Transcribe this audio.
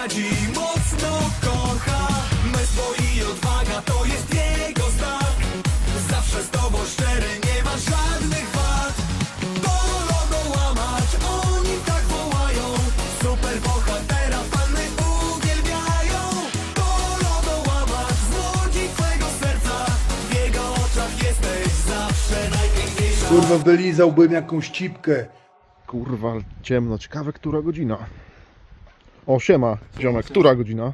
nie zdradzi Mocno kocha, męstwo i odwaga To jest jego znak. Zawsze z tobą szczery, nie ma żadnych wad. To lodołamacz, oni tak wołają. Super bohatera, panny uwielbiają. To lodołamacz, złodziej twego serca. W jego oczach jesteś zawsze najpiękniejsza. Kurwa, wylizałbym jakąś cipkę. Kurwa, ciemno. Ciekawe, która godzina. O, siema, ziomek. Która godzina?